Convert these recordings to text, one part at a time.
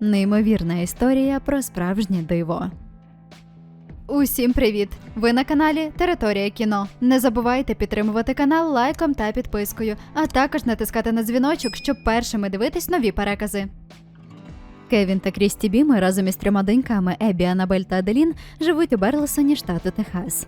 Неймовірна історія про справжнє диво. Усім привіт! Ви на каналі Територія кіно. Не забувайте підтримувати канал лайком та підпискою, а також натискати на дзвіночок, щоб першими дивитись нові перекази. Кевін та Крісті Біми разом із трьома доньками Ебі, Анабель та Аделін живуть у Берлесоні, штату Техас.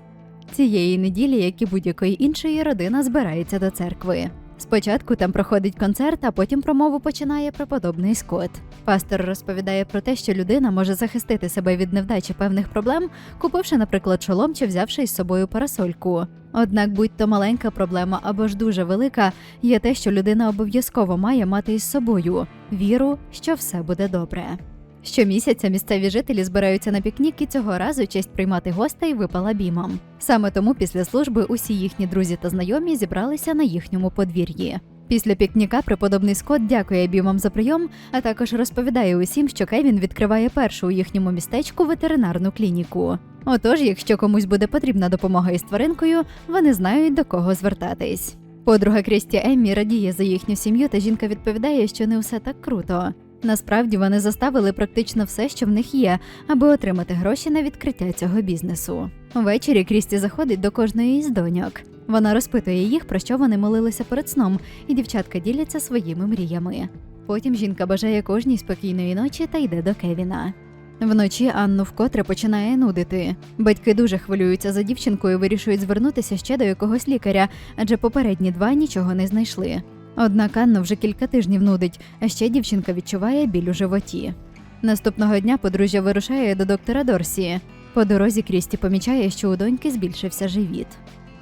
Цієї неділі, як і будь-якої іншої, родина збирається до церкви. Спочатку там проходить концерт, а потім промову починає преподобний Скотт. Пастор розповідає про те, що людина може захистити себе від невдачі певних проблем, купивши, наприклад, шолом чи взявши із собою парасольку. Однак, будь то маленька проблема або ж дуже велика, є те, що людина обов'язково має мати із собою віру, що все буде добре. Щомісяця місцеві жителі збираються на пікнік і цього разу честь приймати гостей випала бімам. Саме тому після служби усі їхні друзі та знайомі зібралися на їхньому подвір'ї. Після пікніка преподобний Скотт дякує бімам за прийом, а також розповідає усім, що Кевін відкриває першу у їхньому містечку ветеринарну клініку. Отож, якщо комусь буде потрібна допомога із тваринкою, вони знають до кого звертатись. Подруга Крісті Еммі радіє за їхню сім'ю, та жінка відповідає, що не все так круто. Насправді вони заставили практично все, що в них є, аби отримати гроші на відкриття цього бізнесу. Ввечері Крісті заходить до кожної із доньок. Вона розпитує їх, про що вони молилися перед сном, і дівчатка діляться своїми мріями. Потім жінка бажає кожній спокійної ночі та йде до Кевіна. Вночі Анну вкотре починає нудити. Батьки дуже хвилюються за дівчинкою, вирішують звернутися ще до якогось лікаря, адже попередні два нічого не знайшли. Однак Анну вже кілька тижнів нудить, а ще дівчинка відчуває біль у животі. Наступного дня подружжя вирушає до доктора Дорсі. По дорозі Крісті помічає, що у доньки збільшився живіт.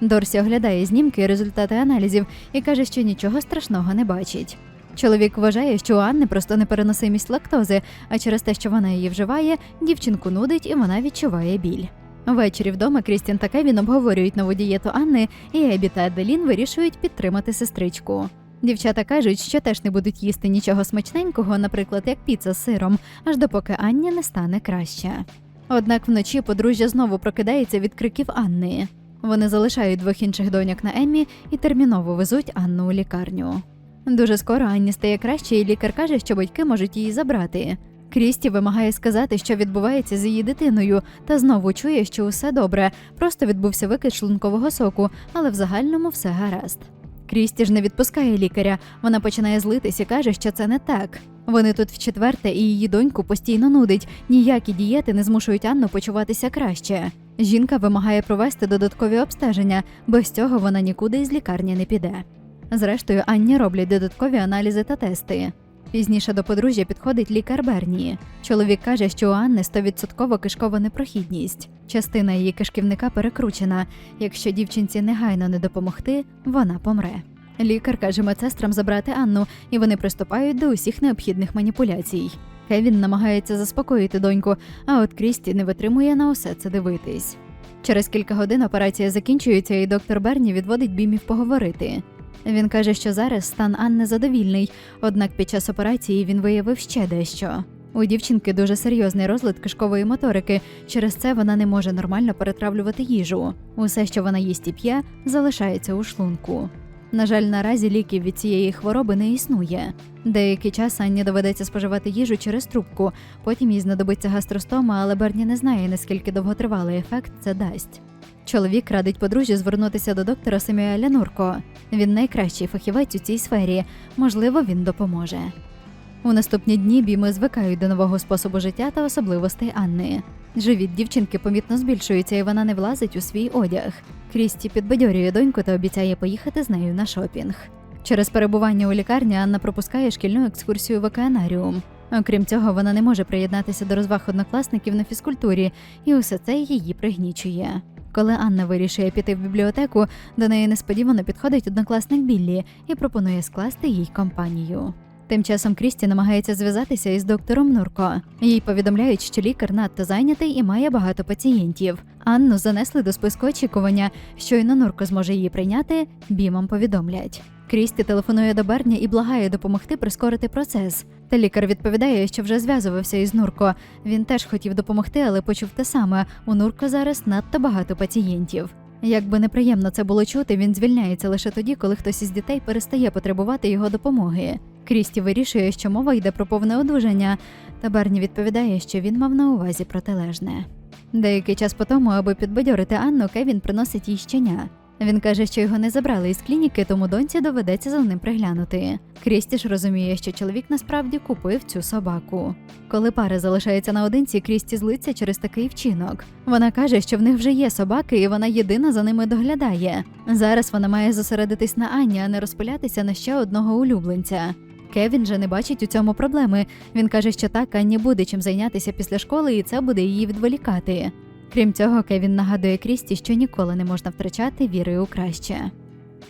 Дорсі оглядає знімки і результати аналізів і каже, що нічого страшного не бачить. Чоловік вважає, що у Анни просто непереносимість лактози, а через те, що вона її вживає, дівчинку нудить і вона відчуває біль. Ввечері вдома Крістін та Кевін обговорюють нову дієту Анни, і Ебі та Аделін вирішують підтримати сестричку. Дівчата кажуть, що теж не будуть їсти нічого смачненького, наприклад, як піца з сиром, аж допоки Анні не стане краще. Однак вночі подружжя знову прокидається від криків Анни. Вони залишають двох інших доньок на Еммі і терміново везуть Анну у лікарню. Дуже скоро Анні стає краще, і лікар каже, що батьки можуть її забрати. Крісті вимагає сказати, що відбувається з її дитиною, та знову чує, що усе добре, просто відбувся викид шлункового соку, але в загальному все гаразд. Крісті ж не відпускає лікаря. Вона починає злитись і каже, що це не так. Вони тут вчетверте, і її доньку постійно нудить. Ніякі дієти не змушують Анну почуватися краще. Жінка вимагає провести додаткові обстеження, без цього вона нікуди із лікарні не піде. Зрештою, Анні роблять додаткові аналізи та тести. Пізніше до подружжя підходить лікар Берні. Чоловік каже, що у Анни 100% кишкова непрохідність. Частина її кишківника перекручена. Якщо дівчинці негайно не допомогти, вона помре. Лікар каже медсестрам забрати Анну, і вони приступають до усіх необхідних маніпуляцій. Кевін намагається заспокоїти доньку, а от Крісті не витримує на усе це дивитись. Через кілька годин операція закінчується, і доктор Берні відводить бімів поговорити. Він каже, що зараз стан Анни задовільний, однак під час операції він виявив ще дещо. У дівчинки дуже серйозний розлад кишкової моторики, через це вона не може нормально перетравлювати їжу. Усе, що вона їсть і п'є, залишається у шлунку. На жаль, наразі ліків від цієї хвороби не існує. Деякий час Анні доведеться споживати їжу через трубку, потім їй знадобиться гастростома, але Берні не знає, наскільки довготривалий ефект це дасть. Чоловік радить подружжю звернутися до доктора Семюеля Нурко. Він найкращий фахівець у цій сфері. Можливо, він допоможе. У наступні дні біми звикають до нового способу життя та особливостей Анни. Живіт дівчинки помітно збільшується, і вона не влазить у свій одяг. Крісті підбадьорює доньку та обіцяє поїхати з нею на шопінг. Через перебування у лікарні Анна пропускає шкільну екскурсію в океанаріум. Окрім цього, вона не може приєднатися до розваг однокласників на фізкультурі, і усе це її пригнічує. Коли Анна вирішує піти в бібліотеку, до неї несподівано підходить однокласник Біллі і пропонує скласти їй компанію. Тим часом Крісті намагається зв'язатися із доктором Нурко. Їй повідомляють, що лікар надто зайнятий і має багато пацієнтів. Анну занесли до списку очікування. Щойно Нурко зможе її прийняти, бімам повідомлять. Крісті телефонує до Берні і благає допомогти прискорити процес. Та лікар відповідає, що вже зв'язувався із Нурко. Він теж хотів допомогти, але почув те саме: у Нурко зараз надто багато пацієнтів. Як би неприємно це було чути, він звільняється лише тоді, коли хтось із дітей перестає потребувати його допомоги. Крісті вирішує, що мова йде про повне одужання, Та Барні відповідає, що він мав на увазі протилежне. Деякий час по тому, аби підбадьорити Анну, Кевін приносить їй щеня. Він каже, що його не забрали із клініки, тому доньці доведеться за ним приглянути. Крісті ж розуміє, що чоловік насправді купив цю собаку. Коли пара залишається наодинці, Крісті злиться через такий вчинок. Вона каже, що в них вже є собаки, і вона єдина за ними доглядає. Зараз вона має зосередитись на Анні, а не розпилятися на ще одного улюбленця. Кевін же не бачить у цьому проблеми. Він каже, що так Анні буде чим зайнятися після школи, і це буде її відволікати. Крім цього, Кевін нагадує Крісті, що ніколи не можна втрачати віри у краще.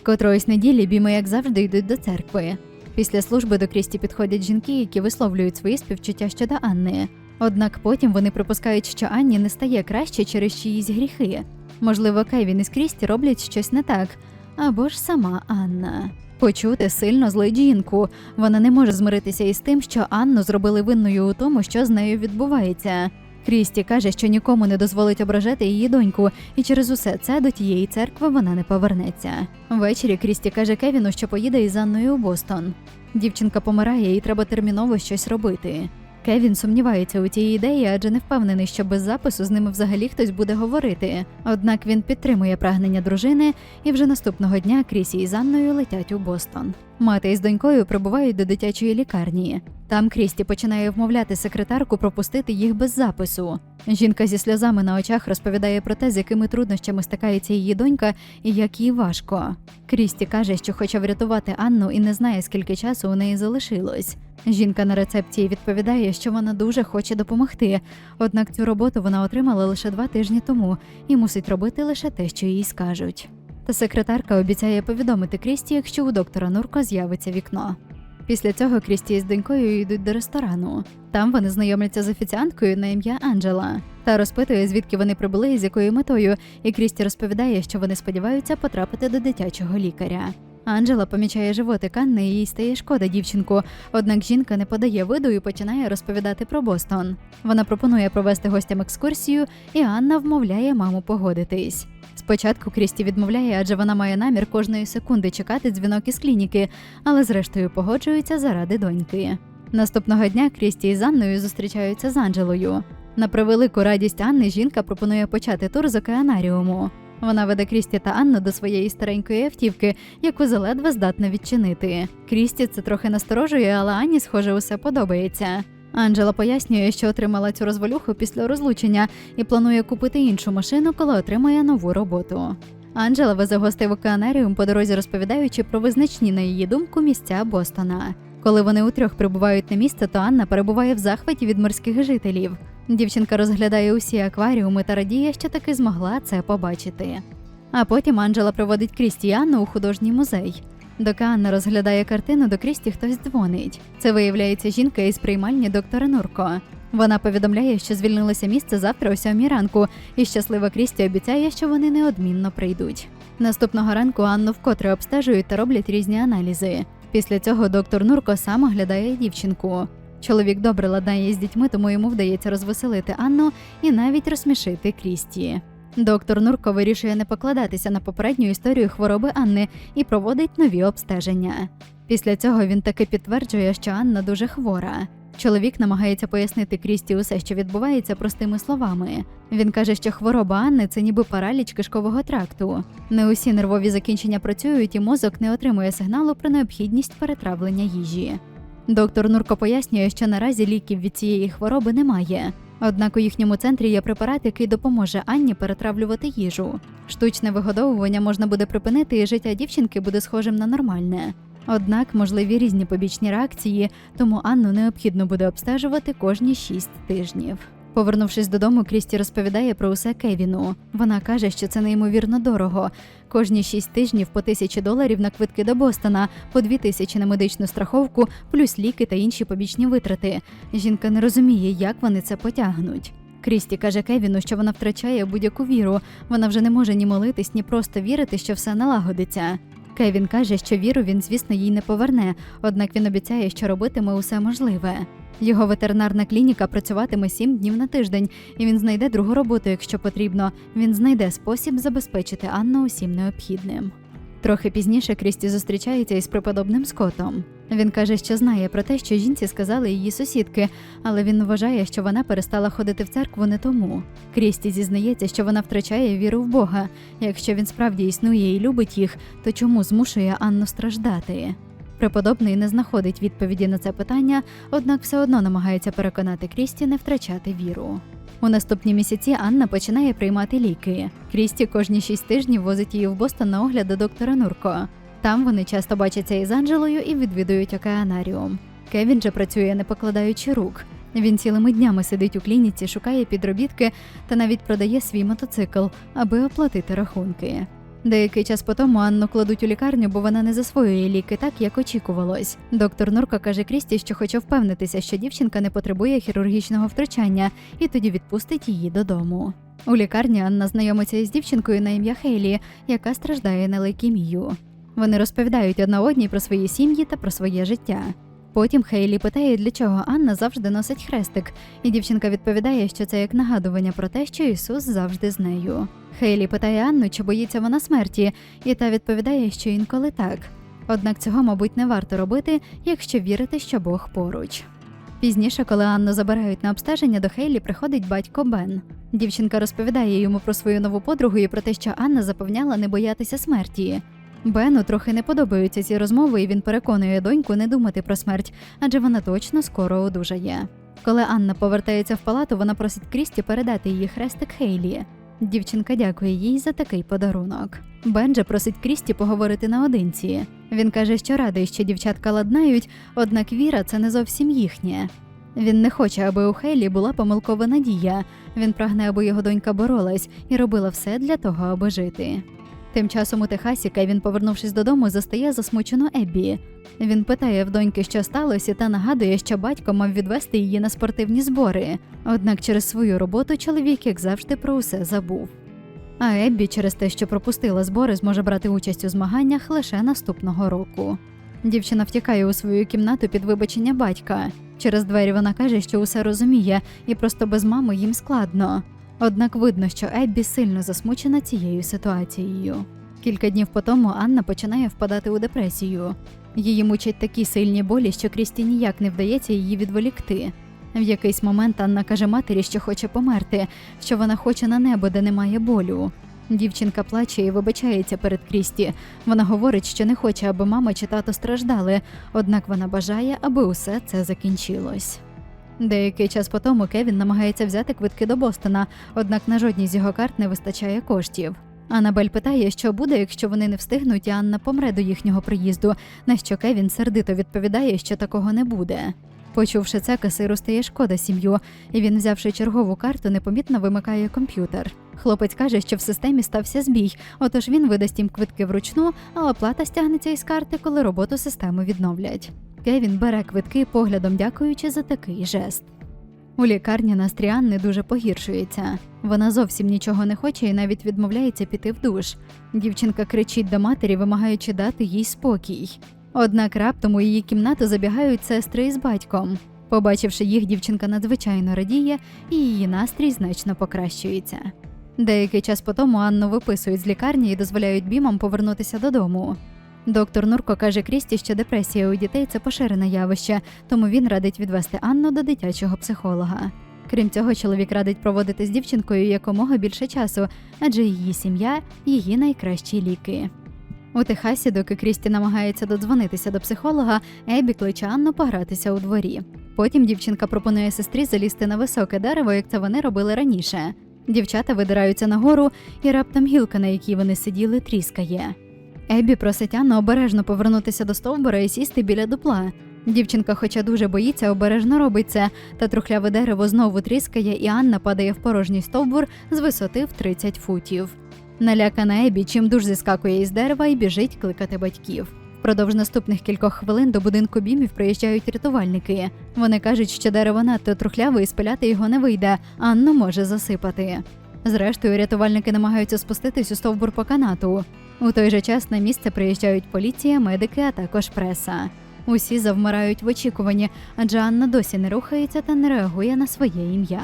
Котроїсь неділі Біми, як завжди, йдуть до церкви. Після служби до Крісті підходять жінки, які висловлюють свої співчуття щодо Анни. Однак потім вони припускають, що Анні не стає краще через чиїсь гріхи. Можливо, Кевін із Крісті роблять щось не так, або ж сама Анна. Почути сильно злить жінку. Вона не може змиритися із тим, що Анну зробили винною у тому, що з нею відбувається. Крісті каже, що нікому не дозволить ображати її доньку, і через усе це до тієї церкви вона не повернеться. Ввечері Крісті каже Кевіну, що поїде із Анною у Бостон. Дівчинка помирає, і треба терміново щось робити. Кевін сумнівається у тій ідеї, адже не впевнений, що без запису з ними взагалі хтось буде говорити. Однак він підтримує прагнення дружини, і вже наступного дня Крісі із Анною летять у Бостон. Мати із донькою прибувають до дитячої лікарні. Там Крісті починає вмовляти секретарку пропустити їх без запису. Жінка зі сльозами на очах розповідає про те, з якими труднощами стикається її донька і як їй важко. Крісті каже, що хоче врятувати Анну і не знає, скільки часу у неї залишилось. Жінка на рецепції відповідає, що вона дуже хоче допомогти, однак цю роботу вона отримала лише два тижні тому і мусить робити лише те, що їй скажуть. Та секретарка обіцяє повідомити Крісті, якщо у доктора Нурко з'явиться вікно. Після цього Крісті із донькою йдуть до ресторану. Там вони знайомляться з офіціанткою на ім'я Анджела та розпитує, звідки вони прибули і з якою метою. І Крісті розповідає, що вони сподіваються потрапити до дитячого лікаря. Анджела помічає животик Анни і їй стає шкода дівчинку. Однак жінка не подає виду і починає розповідати про Бостон. Вона пропонує провести гостям екскурсію, і Анна вмовляє маму погодитись. Спочатку Крісті відмовляє, адже вона має намір кожної секунди чекати дзвінок із клініки, але зрештою погоджується заради доньки. Наступного дня Крісті із Анною зустрічаються з Анджелою. На превелику радість Анни жінка пропонує почати тур з океанаріуму. Вона веде Крісті та Анну до своєї старенької автівки, яку заледве здатна відчинити. Крісті це трохи насторожує, але Анні, схоже, усе подобається. Анджела пояснює, що отримала цю розвалюху після розлучення і планує купити іншу машину, коли отримає нову роботу. Анджела везе гостей в океанаріум по дорозі розповідаючи про визначні, на її думку, місця Бостона. Коли вони утрьох прибувають на місце, то Анна перебуває в захваті від морських жителів. Дівчинка розглядає усі акваріуми та радіє, що таки змогла це побачити. А потім Анджела проводить Крісті і Анну у художній музей. Доки Анна розглядає картину, до Крісті хтось дзвонить. Це виявляється жінка із приймальні доктора Нурко. Вона повідомляє, що звільнилося місце завтра о сьомій ранку, і щаслива Крісті обіцяє, що вони неодмінно прийдуть. Наступного ранку Анну вкотре обстежують та роблять різні аналізи. Після цього доктор Нурко сам оглядає дівчинку. Чоловік добре ладнає з дітьми, тому йому вдається розвеселити Анну і навіть розсмішити Крісті. Доктор Нурко вирішує не покладатися на попередню історію хвороби Анни і проводить нові обстеження. Після цього він таки підтверджує, що Анна дуже хвора. Чоловік намагається пояснити Крісті усе, що відбувається простими словами. Він каже, що хвороба Анни це ніби параліч кишкового тракту. Не усі нервові закінчення працюють, і мозок не отримує сигналу про необхідність перетравлення їжі. Доктор Нурко пояснює, що наразі ліків від цієї хвороби немає. Однак у їхньому центрі є препарат, який допоможе Анні перетравлювати їжу. Штучне вигодовування можна буде припинити, і життя дівчинки буде схожим на нормальне. Однак можливі різні побічні реакції, тому Анну необхідно буде обстежувати кожні 6 тижнів. Повернувшись додому, Крісті розповідає про усе Кевіну. Вона каже, що це неймовірно дорого. Кожні 6 тижнів по тисячі доларів на квитки до Бостона, по дві тисячі на медичну страховку, плюс ліки та інші побічні витрати. Жінка не розуміє, як вони це потягнуть. Крісті каже Кевіну, що вона втрачає будь-яку віру. Вона вже не може ні молитись, ні просто вірити, що все налагодиться. Кевін каже, що віру він, звісно, їй не поверне, однак він обіцяє, що робитиме усе можливе. Його ветеринарна клініка працюватиме сім днів на тиждень, і він знайде другу роботу, якщо потрібно. Він знайде спосіб забезпечити Анну усім необхідним. Трохи пізніше Крісті зустрічається із преподобним Скотом. Він каже, що знає про те, що жінці сказали її сусідки, але він вважає, що вона перестала ходити в церкву не тому. Крісті зізнається, що вона втрачає віру в Бога. Якщо він справді існує і любить їх, то чому змушує Анну страждати? Преподобний не знаходить відповіді на це питання, однак все одно намагається переконати Крісті не втрачати віру. У наступні місяці Анна починає приймати ліки. Крісті кожні шість тижнів возить її в Бостон на огляд до доктора Нурко. Там вони часто бачаться із Анджелою і відвідують океанаріум. Кевін же працює, не покладаючи рук. Він цілими днями сидить у клініці, шукає підробітки та навіть продає свій мотоцикл, аби оплатити рахунки. Деякий час по тому Анну кладуть у лікарню, бо вона не засвоює ліки так, як очікувалось. Доктор Нурка каже Крісті, що хоче впевнитися, що дівчинка не потребує хірургічного втручання, і тоді відпустить її додому. У лікарні Анна знайомиться із дівчинкою на ім'я Хейлі, яка страждає на лейкемію. Вони розповідають одна одній про свої сім'ї та про своє життя. Потім Хейлі питає, для чого Анна завжди носить хрестик, і дівчинка відповідає, що це як нагадування про те, що Ісус завжди з нею. Хейлі питає Анну, чи боїться вона смерті, і та відповідає, що інколи так. Однак цього, мабуть, не варто робити, якщо вірити, що Бог поруч. Пізніше, коли Анну забирають на обстеження, до Хейлі приходить батько Бен. Дівчинка розповідає йому про свою нову подругу і про те, що Анна запевняла не боятися смерті. Бену трохи не подобаються ці розмови, і він переконує доньку не думати про смерть, адже вона точно скоро одужає. Коли Анна повертається в палату, вона просить Крісті передати її хрестик Хейлі. Дівчинка дякує їй за такий подарунок. Бенджа просить Крісті поговорити наодинці. Він каже, що радий, що дівчатка ладнають, однак віра це не зовсім їхнє. Він не хоче, аби у Хейлі була помилкова надія. Він прагне, аби його донька боролась і робила все для того, аби жити. Тим часом у Техасі Кевін, повернувшись додому, застає засмучену Еббі. Він питає в доньки, що сталося, та нагадує, що батько мав відвести її на спортивні збори. Однак через свою роботу чоловік, як завжди, про усе забув. А Еббі через те, що пропустила збори, зможе брати участь у змаганнях лише наступного року. Дівчина втікає у свою кімнату під вибачення батька. Через двері вона каже, що усе розуміє, і просто без мами їм складно. Однак видно, що Еббі сильно засмучена цією ситуацією. Кілька днів по тому Анна починає впадати у депресію. Її мучать такі сильні болі, що Крісті ніяк не вдається її відволікти. В якийсь момент Анна каже матері, що хоче померти, що вона хоче на небо, де немає болю. Дівчинка плаче і вибачається перед Крісті. Вона говорить, що не хоче, аби мама чи тато страждали, однак вона бажає, аби усе це закінчилось. Деякий час по тому Кевін намагається взяти квитки до Бостона, однак на жодній з його карт не вистачає коштів. Анабель питає, що буде, якщо вони не встигнуть, і Анна помре до їхнього приїзду, на що Кевін сердито відповідає, що такого не буде. Почувши це, касиру стає шкода сім'ю, і він, взявши чергову карту, непомітно вимикає комп'ютер. Хлопець каже, що в системі стався збій, отож він видасть їм квитки вручну, а оплата стягнеться із карти, коли роботу системи відновлять. Кевін бере квитки, поглядом дякуючи за такий жест. У лікарні настрій Анни дуже погіршується. Вона зовсім нічого не хоче і навіть відмовляється піти в душ. Дівчинка кричить до матері, вимагаючи дати їй спокій. Однак раптом у її кімнату забігають сестри із батьком. Побачивши їх, дівчинка надзвичайно радіє, і її настрій значно покращується. Деякий час по тому Анну виписують з лікарні і дозволяють бімам повернутися додому. Доктор Нурко каже Крісті, що депресія у дітей це поширене явище, тому він радить відвести Анну до дитячого психолога. Крім цього, чоловік радить проводити з дівчинкою якомога більше часу, адже її сім'я її найкращі ліки. У Техасі, доки Крісті намагається додзвонитися до психолога, Ебі кличе Анну погратися у дворі. Потім дівчинка пропонує сестрі залізти на високе дерево, як це вони робили раніше. Дівчата видираються нагору, і раптом гілка, на якій вони сиділи, тріскає. Ебі просить Анну обережно повернутися до стовбура і сісти біля дупла. Дівчинка, хоча дуже боїться, обережно робить це, та трухляве дерево знову тріскає, і Анна падає в порожній стовбур з висоти в 30 футів. Налякана Ебі чимдуж зіскакує із дерева і біжить кликати батьків. Впродовж наступних кількох хвилин до будинку бімів приїжджають рятувальники. Вони кажуть, що дерево надто трухляве і спиляти його не вийде, Анну може засипати. Зрештою, рятувальники намагаються спуститись у стовбур по канату. У той же час на місце приїжджають поліція, медики, а також преса. Усі завмирають в очікуванні, адже Анна досі не рухається та не реагує на своє ім'я.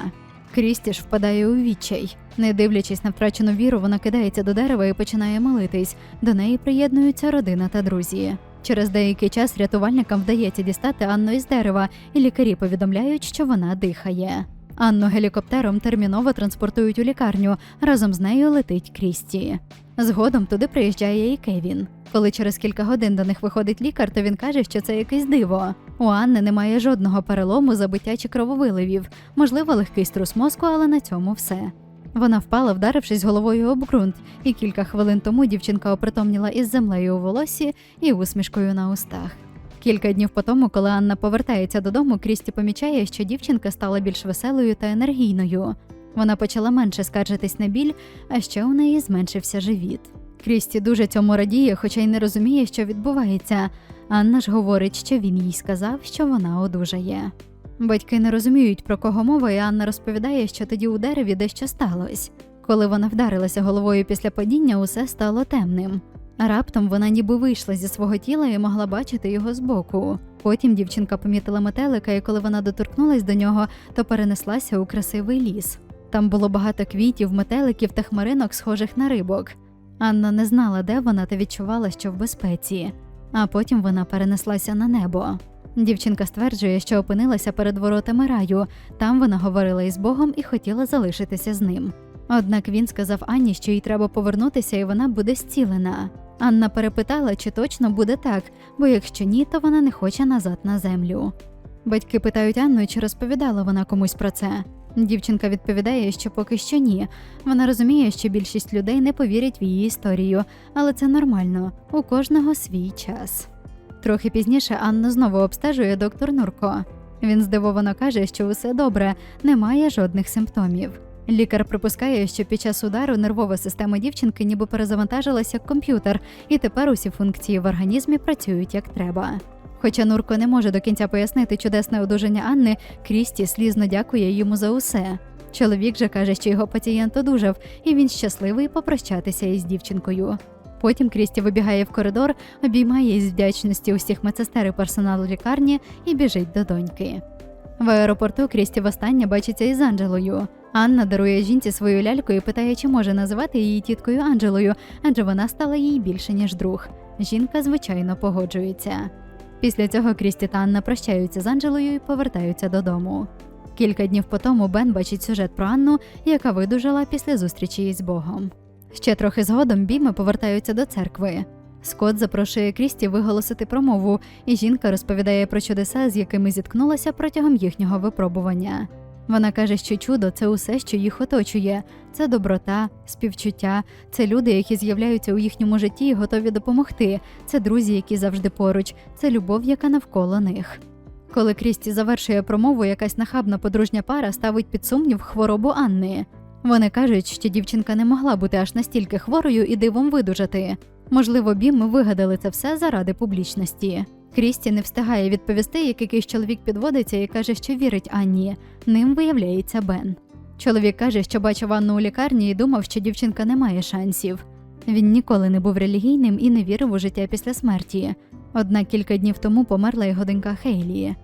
Крісті ж впадає у відчай. Не дивлячись на втрачену віру, вона кидається до дерева і починає молитись. До неї приєднуються родина та друзі. Через деякий час рятувальникам вдається дістати Анну із дерева, і лікарі повідомляють, що вона дихає. Анну гелікоптером терміново транспортують у лікарню. Разом з нею летить Крісті. Згодом туди приїжджає і Кевін. Коли через кілька годин до них виходить лікар, то він каже, що це якесь диво. У Анни немає жодного перелому, забиття чи крововиливів, можливо, легкий струс мозку, але на цьому все. Вона впала, вдарившись головою об ґрунт, і кілька хвилин тому дівчинка опритомніла із землею у волосі і усмішкою на устах. Кілька днів по тому, коли Анна повертається додому, Крісті помічає, що дівчинка стала більш веселою та енергійною. Вона почала менше скаржитись на біль, а ще у неї зменшився живіт. Крісті дуже цьому радіє, хоча й не розуміє, що відбувається. Анна ж говорить, що він їй сказав, що вона одужає. Батьки не розуміють, про кого мова, і Анна розповідає, що тоді у дереві дещо сталося. Коли вона вдарилася головою після падіння, усе стало темним. Раптом вона ніби вийшла зі свого тіла і могла бачити його збоку. Потім дівчинка помітила метелика, і коли вона доторкнулась до нього, то перенеслася у красивий ліс. Там було багато квітів, метеликів та хмаринок, схожих на рибок. Анна не знала, де вона, та відчувала, що в безпеці. А потім вона перенеслася на небо. Дівчинка стверджує, що опинилася перед воротами раю. Там вона говорила із Богом і хотіла залишитися з ним. Однак він сказав Анні, що їй треба повернутися, і вона буде зцілена. Анна перепитала, чи точно буде так, бо якщо ні, то вона не хоче назад на землю. Батьки питають Анну, чи розповідала вона комусь про це. Дівчинка відповідає, що поки що ні. Вона розуміє, що більшість людей не повірять в її історію, але це нормально, у кожного свій час. Трохи пізніше Анну знову обстежує доктор Нурко. Він здивовано каже, що усе добре, немає жодних симптомів. Лікар припускає, що під час удару нервова система дівчинки ніби перезавантажилася як комп'ютер, і тепер усі функції в організмі працюють як треба. Хоча Нурко не може до кінця пояснити чудесне одужання Анни, Крісті слізно дякує йому за усе. Чоловік же каже, що його пацієнт одужав, і він щасливий попрощатися із дівчинкою. Потім Крісті вибігає в коридор, обіймає із вдячності усіх медсестер і персоналу лікарні і біжить до доньки. В аеропорту Крісті востаннє бачиться із Анджелою. Анна дарує жінці свою ляльку і питає, чи може називати її тіткою Анджелою, адже вона стала їй більше ніж друг. Жінка, звичайно, погоджується. Після цього Крісті та Анна прощаються з Анджелою і повертаються додому. Кілька днів по тому Бен бачить сюжет про Анну, яка видужала після зустрічі із Богом. Ще трохи згодом Біми повертаються до церкви. Скот запрошує Крісті виголосити промову, і жінка розповідає про чудеса, з якими зіткнулася протягом їхнього випробування. Вона каже, що чудо це усе, що їх оточує. Це доброта, співчуття, це люди, які з'являються у їхньому житті і готові допомогти. Це друзі, які завжди поруч, це любов, яка навколо них. Коли Крісті завершує промову, якась нахабна подружня пара ставить під сумнів хворобу Анни. Вони кажуть, що дівчинка не могла бути аж настільки хворою і дивом видужати. Можливо, Бім вигадали це все заради публічності. Крісті не встигає відповісти, як якийсь чоловік підводиться і каже, що вірить Анні. Ним виявляється Бен. Чоловік каже, що бачив Анну у лікарні і думав, що дівчинка не має шансів. Він ніколи не був релігійним і не вірив у життя після смерті. Однак кілька днів тому померла його донька Хейлі.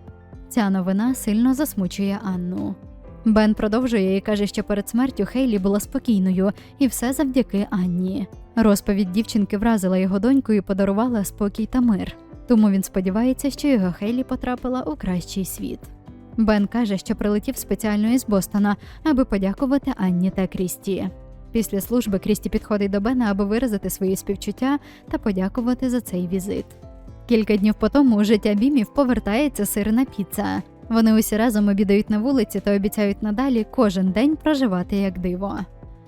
Ця новина сильно засмучує Анну. Бен продовжує і каже, що перед смертю Хейлі була спокійною, і все завдяки Анні. Розповідь дівчинки вразила його доньку і подарувала спокій та мир. Тому він сподівається, що його Хейлі потрапила у кращий світ. Бен каже, що прилетів спеціально із Бостона, аби подякувати Анні та Крісті. Після служби Крісті підходить до Бена, аби виразити свої співчуття та подякувати за цей візит. Кілька днів по тому у життя Бімів повертається сирна піца. Вони усі разом обідають на вулиці та обіцяють надалі кожен день проживати як диво.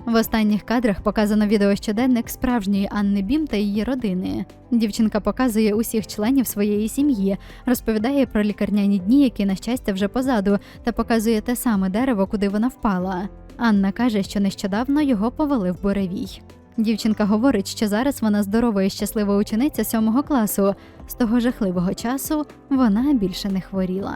В останніх кадрах показано відео щоденник справжньої Анни Бім та її родини. Дівчинка показує усіх членів своєї сім'ї, розповідає про лікарняні дні, які, на щастя, вже позаду, та показує те саме дерево, куди вона впала. Анна каже, що нещодавно його повели в буревій. Дівчинка говорить, що зараз вона здорова і щаслива учениця сьомого класу. З того жахливого часу вона більше не хворіла.